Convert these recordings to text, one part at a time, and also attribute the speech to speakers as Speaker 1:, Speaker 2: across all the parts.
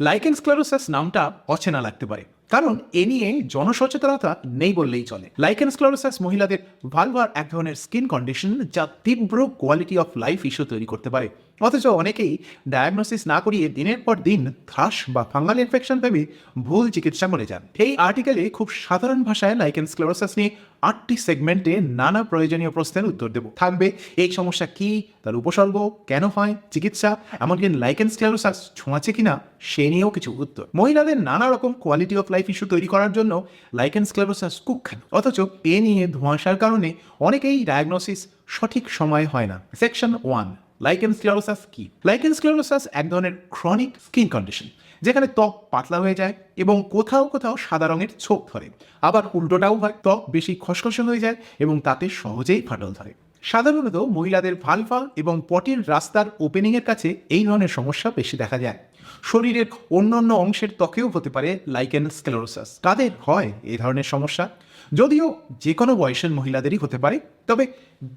Speaker 1: Lichen sclerosus নামটা অচেনা লাগতে পারে। কারণ এ নিয়ে জনসচেতনতা নেই বললেই চলে। লাইকেন স্ক্লেরোসাস মহিলাদের ভালভার এক ধরনের স্কিন কন্ডিশন যা তীব্র কোয়ালিটি অফ লাইফ ইস্যু তৈরি করতে পারে। অথচ অনেকেই ডায়াগনোসিস না করিয়ে দিনের পর দিন থ্রাস বা ফাঙ্গাল ইনফেকশন ভেবে ভুল চিকিৎসা করে যান। এই আর্টিকেলে খুব সাধারণ ভাষায় লাইকেন স্ক্লেরোসাস নিয়ে আটটি সেগমেন্টে নানা প্রয়োজনীয় প্রশ্নের উত্তর দেব। থাকবে, এই সমস্যা কি? তার উপসর্গ? কেন হয়? চিকিৎসা? এমনকি লাইকেন স্ক্লেরোসাস ছোঁয়াছে কিনা? সে নিয়েও কিছু উত্তর। মহিলাদের নানা রকম কোয়ালিটি অফ লাইফ ইস্যু তৈরি করার জন্য লাইকেন স্ক্লেরোসাস কুখ্যাত অথচ এ নিয়ে ধোঁয়াশার কারণে অনেকেই ডায়াগনোসিস সঠিক সময় হয় না। সেকশন ওয়ান লাইকেন স্ক্লেরোসাস কি? লাইকেন স্ক্লেরোসাস এক ধরনের ক্রনিক স্কিন কন্ডিশন যেখানে ত্বক পাতলা হয়ে যায় এবং কোথাও কোথাও সাদা রঙের ছোপ ধরে। আবার উল্টোটাও হয়, ত্বক বেশি খসখসে হয়ে যায় এবং তাতে সহজেই ফাটল ধরে। সাধারণত মহিলাদের ভালভা এবং পটির রাস্তার ওপেনিংয়ের কাছে এই ধরনের সমস্যা বেশি দেখা যায়। শরীরের অন্যান্য অংশের ত্বকেও হতে পারে লাইকেন স্ক্লেরোসাস কাদের হয় এই ধরনের সমস্যা। যদিও যে কোনো বয়সের মহিলাদেরই হতে পারে, তবে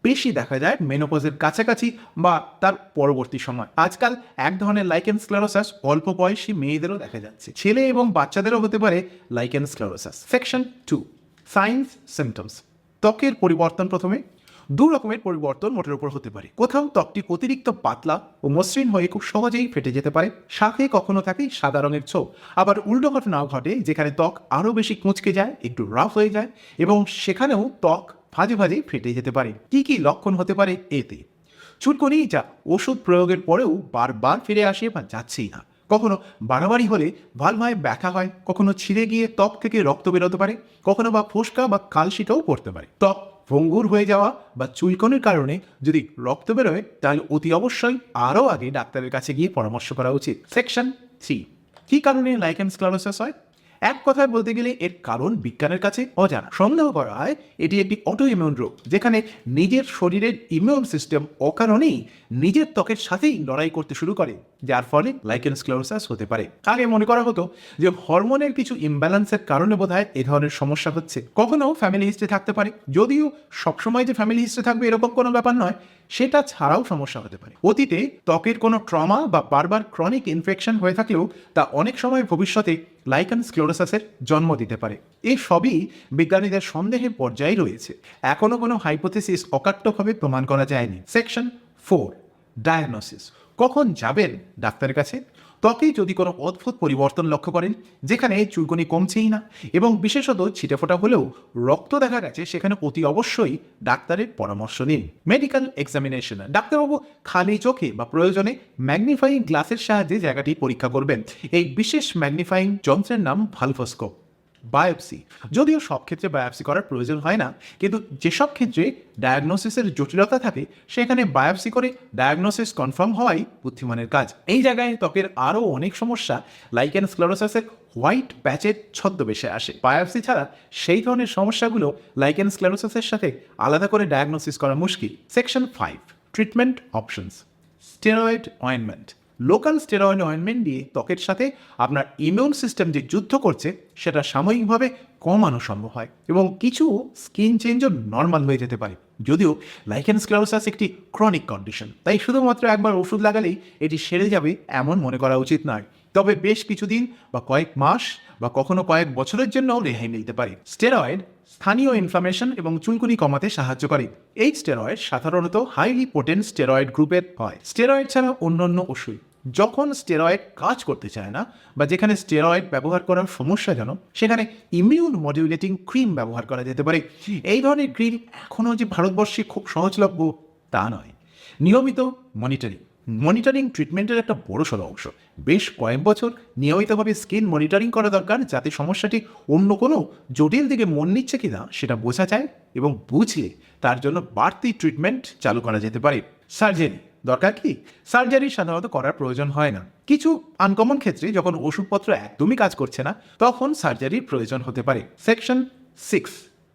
Speaker 1: বেশি দেখা যায় মেনোপজের কাছাকাছি বা তার পরবর্তী সময়। আজকাল এক ধরনের লাইকেন স্ক্লেরোসাস অল্প বয়সী মেয়েদেরও দেখা যাচ্ছে। ছেলে এবং বাচ্চাদেরও হতে পারে lichen sclerosus section two signs symptoms ত্বকের পরিবর্তন প্রথমে। দু রকমের পরিবর্তন মোটের উপর হতে পারে। কোথাও ত্বকটি অতিরিক্ত পাতলা ও মসৃণ হয়ে খুব সহজেই ফেটে যেতে পারে। সাথে কখনো থাকে সাদা রঙের ছোপ। আবার উল্টো ঘটনাও ঘটে যেখানে ত্বক আরও বেশি কুঁচকে যায়, একটু রাফ হয়ে যায় এবং সেখানেও ত্বক ভাজে ভাজে ফেটে যেতে পারে। কি কি লক্ষণ হতে পারে এতে? চুলকনি যা ওষুধ প্রয়োগের পরেও বারবার ফিরে আসে বা যাচ্ছেই না। কখনো বাড়াবাড়ি হলে ভালভায় ব্যথা হয়, কখনো ছিঁড়ে গিয়ে ত্বক থেকে রক্ত বেরোতে পারে, কখনো বা ফোসকা বা কালশিটাও পড়তে পারে। ত্বক ভঙ্গুর হয়ে যাওয়া বা চুলকনের কারণে যদি রক্ত বেরোয়, তাহলে অতি অবশ্যই আরও আগে ডাক্তারের কাছে গিয়ে পরামর্শ করা উচিত। Section three. কী কারণে লাইকেন ক্লারোসাস হয়? এক কথায় বলতে গেলে এর কারণ বিজ্ঞানের কাছে অজানা। সন্দেহ করা হয়, এটি একটি অটো ইমিউন রোগ, যেখানে নিজের শরীরের ইমিউন সিস্টেম অকারণেই নিজের ত্বকের সাথেই লড়াই করতে শুরু করে, যার ফলে লাইকেন স্ক্লেরোসাস হতে পারে। আগে মনে করা হতো যে হরমোনের কিছু ইমব্যালেন্সের কারণে বোধহয় এ ধরনের সমস্যা হচ্ছে। কখনো ফ্যামিলি হিস্ট্রি থাকতে পারে, যদিও সবসময় যে ফ্যামিলি হিস্ট্রি থাকবে এরকম কোনো ব্যাপার নয়, সেটা ছাড়াও সমস্যা হতে পারে। অতীতে ত্বকের কোনো ট্রমা বা বারবার ক্রনিক ইনফেকশন হয়ে থাকলেও তা অনেক সময় ভবিষ্যতে লাইকান স্ক্লোরোসাসের জন্ম দিতে পারে। এই সবই বিজ্ঞানীদের সন্দেহের পর্যায়ে রয়েছে। এখনও কোনো হাইপোথেসিস অকাট্যভাবে প্রমাণ করা যায়নি। সেকশন ফোর ডায়াগনোসিস কখন যাবেন ডাক্তারের কাছে? ত্বকে যদি কোনো অদ্ভুত পরিবর্তন লক্ষ্য করেন, যেখানে চুলকনি কমছেই না এবং বিশেষত ছিটেফোঁটা হলেও রক্ত দেখা গেছে, সেখানে অতি অবশ্যই ডাক্তারের পরামর্শ নিন। মেডিকেল এক্সামিনেশন ডাক্তারবাবু, খালি চোখে বা প্রয়োজনে ম্যাগনিফাইং গ্লাসের সাহায্যে জায়গাটি পরীক্ষা করবেন। এই বিশেষ ম্যাগনিফাইং যন্ত্রের নাম ভালফোস্কোপ বায়োপসি। যদিও সব ক্ষেত্রে বায়োপসি করার প্রয়োজন হয় না, কিন্তু যেসব ক্ষেত্রে ডায়াগনোসিসের জটিলতা থাকে, সেখানে বায়োপসি করে ডায়াগনোসিস কনফার্ম হওয়াই বুদ্ধিমানের কাজ। এই জায়গায় ত্বকের আরও অনেক সমস্যা লাইকেন স্ক্লেরোসাসের হোয়াইট প্যাচের ছদ্মবেশে আসে। বায়োপসি ছাড়া সেই ধরনের সমস্যাগুলো লাইকেন স্ক্লেরোসাসের সাথে আলাদা করে ডায়াগনোসিস করা মুশকিল। Section five, treatment options. Steroid ointment. Local steroid ointment দিয়ে ত্বকের সাথে আপনার ইমিউন সিস্টেম যে যুদ্ধ করছে, সেটা সাময়িকভাবে কমানো সম্ভব হয় এবং কিছু স্কিন চেঞ্জও নর্মাল হয়ে যেতে পারে। যদিও লাইকেন স্ক্লেরোসাস একটি ক্রনিক কন্ডিশন তাই শুধুমাত্র একবার ওষুধ লাগালেই এটি সেরে যাবে এমন মনে করা উচিত নয়। তবে বেশ কিছুদিন বা কয়েক মাস বা কখনো কয়েক বছরের জন্যও রেহাই মিলতে পারে। স্টেরয়েড স্থানীয় ইনফ্লামেশন এবং চুলকুনি কমাতে সাহায্য করে। এই স্টেরয়েড সাধারণত হাইলি পোটেন্ট স্টেরয়েড গ্রুপের হয়। স্টেরয়েড ছাড়া অন্যান্য ওষুধ। যখন স্টেরয়েড কাজ করতে চায় না, বা যেখানে স্টেরয়েড ব্যবহার করার সমস্যাজনক সেখানে ইমিউন মডিউলেটিং ক্রিম ব্যবহার করা যেতে পারে। এই ধরনের ক্রিম এখনও যে ভারতবর্ষে খুব সহজলভ্য, তা নয়। নিয়মিত মনিটরিং মনিটরিং ট্রিটমেন্টের একটা বড় সড়ো অংশ। বেশ কয়েক বছর নিয়মিতভাবে স্কিন মনিটরিং করা দরকার, যাতে সমস্যাটি অন্য কোনো জটিল দিকে মন নিচ্ছে কিনা, সেটা বোঝা যায় এবং বুঝিয়ে তার জন্য বাড়তি ট্রিটমেন্ট চালু করা যেতে পারে। সার্জারি দরকার কি? সার্জারি সাধারণত করার প্রয়োজন হয় না। কিছু আনকমন ক্ষেত্রে যখন ওষুধপত্র একদমই কাজ করছে না, তখন সার্জারির প্রয়োজন হতে পারে। সেকশন সিক্স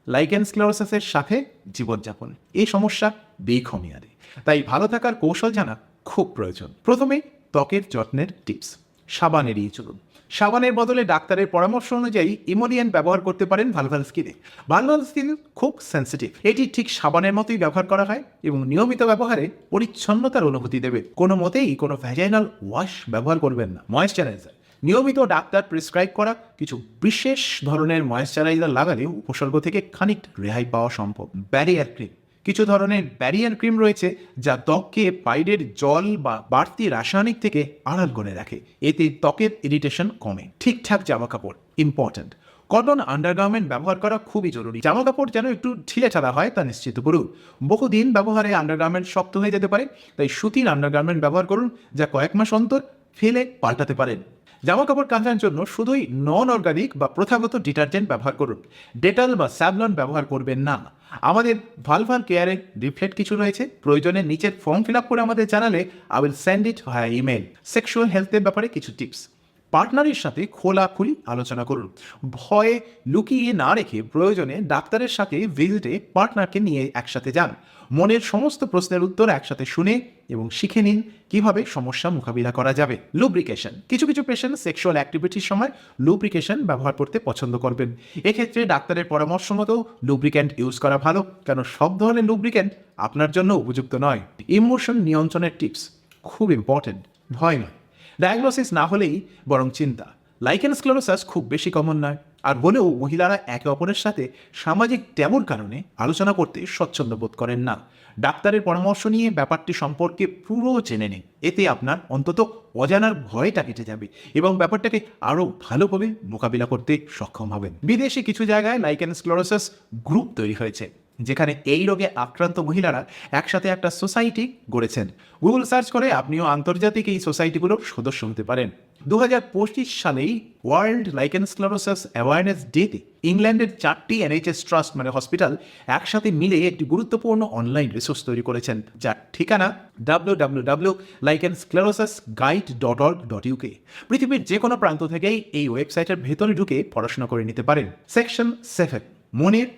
Speaker 1: লাইকেন স্ক্লেরোসিসের সাথে জীবনযাপন। এই সমস্যা দীর্ঘমেয়াদী। তাই ভালো থাকার কৌশল জানা খুব প্রয়োজন। প্রথমে ত্বকের যত্নের টিপস। সাবান এড়িয়ে চলুন। সাবানের বদলে ডাক্তারের পরামর্শ অনুযায়ী ইমোলিয়ান ব্যবহার করতে পারেন ভালভাল স্কিনে। ভালভাল স্কিন খুব সেন্সিটিভ এটি ঠিক সাবানের মতোই ব্যবহার করা হয় এবং নিয়মিত ব্যবহারে পরিচ্ছন্নতার অনুভূতি দেবে। কোনো মতেই কোনো ভ্যাজাইনাল ওয়াশ ব্যবহার করবেন না। ময়েশ্চারাইজার নিয়মিত ডাক্তার প্রেসক্রাইব করা কিছু বিশেষ ধরনের ময়েশ্চারাইজার লাগালে উপসর্গ থেকে খানিকটা রেহাই পাওয়া সম্ভব। ব্যারিয়ার ক্রিম কিছু ধরনের ব্যারিয়ার ক্রিম রয়েছে যা ত্বককে বাইরের জল বা বাড়তি রাসায়নিক থেকে আড়াল করে রাখে। এতে ত্বকের ইরিটেশন কমে। ঠিকঠাক জামা কাপড় ইম্পর্ট্যান্ট কটন আন্ডারগার্মেন্ট ব্যবহার করা খুবই জরুরি। জামা কাপড় যেন একটু ঢিলে ছাড়া হয় তা নিশ্চিত করুন। বহুদিন ব্যবহারে আন্ডারগার্মেন্ট শক্ত হয়ে যেতে পারে, তাই সুতির আন্ডারগার্মেন্ট ব্যবহার করুন যা কয়েক মাস অন্তর ফেলে পাল্টাতে পারেন। জামা কাপড় কাচার জন্য শুধুই নন অর্গানিক বা প্রথাগত ডিটারজেন্ট ব্যবহার করুন। ডেটাল বা স্যাভলন ব্যবহার করবেন না। আমাদের ভালভাল কেয়ারের রিফ্লেক্ট কিছু রয়েছে। প্রয়োজনে নিচের ফর্ম ফিল আপ করে আমাদের জানালে I will send it via email sexual হেলথের ব্যাপারে কিছু টিপস পার্টনারের সাথে খোলাখুলি আলোচনা করুন। ভয়ে লুকিয়ে না রেখে প্রয়োজনে ডাক্তারের সাথে ভিজিটে পার্টনারকে নিয়ে একসাথে যান। মনের সমস্ত প্রশ্নের উত্তর একসাথে শুনে এবং শিখে নিন কীভাবে সমস্যা মোকাবিলা করা যাবে। লুব্রিকেশন কিছু কিছু পেশেন্ট সেক্সুয়াল অ্যাক্টিভিটির সময় লুব্রিকেশন ব্যবহার করতে পছন্দ করবেন। এক্ষেত্রে ডাক্তারের পরামর্শ মতো লুব্রিক্যান্ট ইউজ করা ভালো কারণ সব ধরনের লুব্রিক্যান্ট আপনার জন্য উপযুক্ত নয়। ইমোশন নিয়ন্ত্রণের টিপস খুব ইম্পর্টেন্ট ভয় নয়। ডায়াগনোসিস না হলেই বরং চিন্তা। লাইকেন স্ক্লেরোসাস খুব বেশি কমন নয়। আর বলেও মহিলারা একে অপরের সাথে সামাজিক ট্যাবুর কারণে আলোচনা করতে স্বচ্ছন্দ বোধ করেন না। ডাক্তারের পরামর্শ নিয়ে ব্যাপারটি সম্পর্কে পুরো জেনে নিন। এতে আপনার অন্তত অজানার ভয়টা কেটে যাবে এবং ব্যাপারটাকে আরও ভালোভাবে মোকাবিলা করতে সক্ষম হবেন। বিদেশে কিছু জায়গায় লাইকেন স্ক্লেরোসাস গ্রুপ তৈরি হয়েছে। যেখানে এই রোগে আক্রান্ত মহিলারা একসাথে একটা সোসাইটি গড়েছেন। গুগল সার্চ করে আপনিও আন্তর্জাতিক এই সোসাইটিগুলোর সদস্য হতে পারেন। দু হাজার পঁচিশ সালেই ওয়ার্ল্ড লাইকেন স্ক্লেরোসাস অ্যাওয়ারনেস ডেতে ইংল্যান্ডের চারটি এনএইচএস ট্রাস্ট মানে হসপিটাল একসাথে মিলে একটি গুরুত্বপূর্ণ অনলাইন রিসোর্স তৈরি করেছেন, যার ঠিকানা W W W lichen sclerosus guide dot org dot UK পৃথিবীর যে কোনো প্রান্ত থেকেই এই ওয়েবসাইটের ভেতরে ঢুকে পড়াশোনা করে নিতে পারেন। সেকশন সেভেন মনের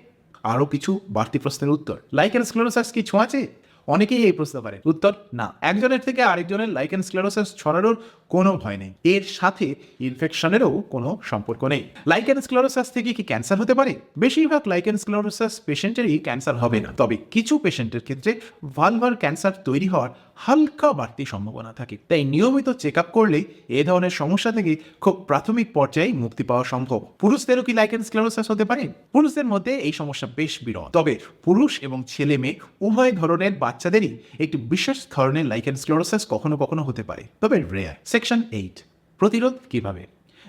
Speaker 1: আরও কিছু বাড়তি প্রশ্নের উত্তর। লাইকেন স্ক্লেরোসাস কি ছোঁয়াচে অনেকেই এই প্রশ্ন পারে উত্তর, না। একজনের থেকে আরেকজনের লাইকেন স্ক্লেরোসাস ছড়ানোর কোনো ভয় নেই। এর সাথে ইনফেকশনেরও কোনো সম্পর্ক নেই। লাইকেন স্ক্লেরোসাস থেকে কি ক্যান্সার হতে পারে? বেশিরভাগ লাইকেন স্ক্লেরোসাস পেশেন্টেরই ক্যান্সার হবে না। তবে কিছু পেশেন্টের ক্ষেত্রে ভালভার ক্যান্সার তৈরি হওয়ার হালকা বাড়তি সম্ভাবনা থাকে। তাই নিয়মিত চেক আপ করলে এ ধরনের সমস্যা থেকে খুব প্রাথমিক পর্যায়ে মুক্তি পাওয়া সম্ভব। পুরুষদেরও কি লাইকেন স্ক্লেরোসাস হতে পারে? পুরুষদের মধ্যে এই সমস্যা বেশ বিরল। তবে পুরুষ এবং ছেলে মেয়ে উভয় ধরনের বাচ্চাদেরই একটি বিশেষ ধরনের লাইকেন স্ক্লেরোসাস কখনো কখনো হতে পারে। তবে রেয়ার সেকশন এইট প্রতিরোধ কীভাবে?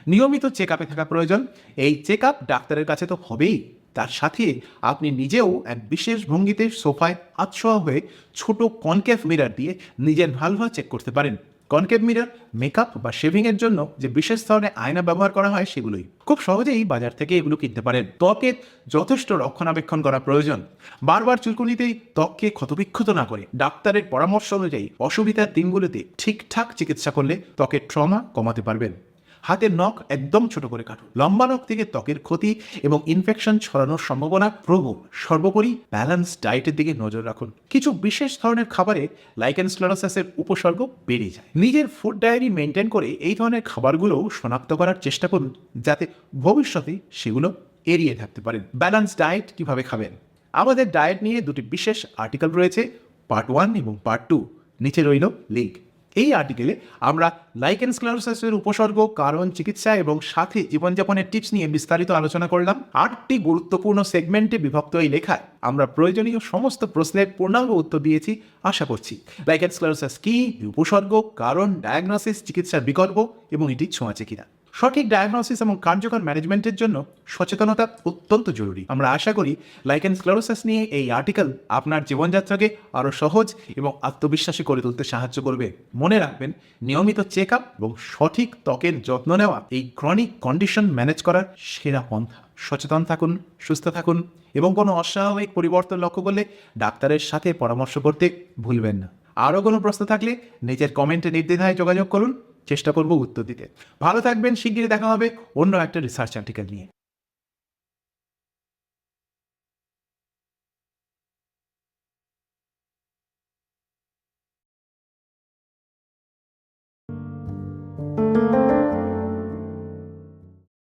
Speaker 1: নিয়মিত চেক আপে থাকা প্রয়োজন। এই চেক আপ ডাক্তারের কাছে তো হবেই। তার সাথে আপনি নিজেও এক বিশেষ ভঙ্গিতে সোফায় আতশোয়া হয়ে ছোট কনকেভ মিরার দিয়ে নিজের ভালভা চেক করতে পারেন। কনকেভ মিরার, মেকআপ বা শেভিংয়ের জন্য যে বিশেষ ধরনের আয়না ব্যবহার করা হয় সেগুলোই। খুব সহজেই বাজার থেকে এগুলো কিনতে পারেন। ত্বকের যথেষ্ট রক্ষণাবেক্ষণ করা প্রয়োজন। বারবার চুলকুনিতেই ত্বককে ক্ষতবিক্ষত না করে। ডাক্তারের পরামর্শ অনুযায়ী অসুবিধার দিনগুলোতে ঠিকঠাক চিকিৎসা করলে ত্বকের ট্রমা কমাতে পারবেন। হাতের নখ একদম ছোট করে কাটুন লম্বা নখ থেকে ত্বকের ক্ষতি এবং ইনফেকশন ছড়ানোর সম্ভাবনা প্রবল। সর্বোপরি ব্যালেন্স ডায়েটের দিকে নজর রাখুন। কিছু বিশেষ ধরনের খাবারে লাইকেন স্ক্লেরোসাসের উপসর্গ বেড়ে যায়। নিজের ফুড ডায়েরি মেনটেন করে এই ধরনের খাবারগুলো শনাক্ত করার চেষ্টা করুন, যাতে ভবিষ্যতে সেগুলো এড়িয়ে থাকতে পারেন। ব্যালেন্স ডায়েট কীভাবে খাবেন? আমাদের ডায়েট নিয়ে দুটি বিশেষ আর্টিকেল রয়েছে পার্ট ওয়ান এবং পার্ট টু নিচে রইল লিঙ্ক এই আর্টিকেলে আমরা লাইকেন স্ক্লারোসাইসের উপসর্গ, কারণ, চিকিৎসা এবং সাথে জীবনযাপনের টিপস নিয়ে বিস্তারিত আলোচনা করলাম। আটটি গুরুত্বপূর্ণ সেগমেন্টে বিভক্ত এই লেখায় আমরা প্রয়োজনীয় সমস্ত প্রশ্নের পূর্ণাঙ্গ উত্তর দিয়েছি, আশা করছি। লাইকেন স্ক্লারোসাইস কি? উপসর্গ, কারণ ডায়াগনোসিস চিকিৎসার বিকল্প এবং এটি ছোঁয়াচে কিনা। সঠিক ডায়াগনোসিস এবং কার্যকর ম্যানেজমেন্টের জন্য সচেতনতা অত্যন্ত জরুরি। আমরা আশা করি লাইকেন স্ক্লেরোসাস নিয়ে এই আর্টিকেল আপনার জীবনযাত্রাকে আরও সহজ এবং আত্মবিশ্বাসী করে তুলতে সাহায্য করবে। মনে রাখবেন, নিয়মিত চেক আপ এবং সঠিক ত্বকের যত্ন নেওয়া এই ক্রনিক কন্ডিশন ম্যানেজ করার সেরা পন্থা। সচেতন থাকুন, সুস্থ থাকুন এবং কোনো অস্বাভাবিক পরিবর্তন লক্ষ্য করলে ডাক্তারের সাথে পরামর্শ করতে ভুলবেন না। আরও কোনো প্রশ্ন থাকলে নিজের কমেন্টে নির্দ্বিধায় যোগাযোগ করুন। চেষ্টা করব উত্তর দিতে। ভালো থাকবেন শিগগিরই দেখা হবে অন্য একটা রিসার্চ আর্টিকেল নিয়ে।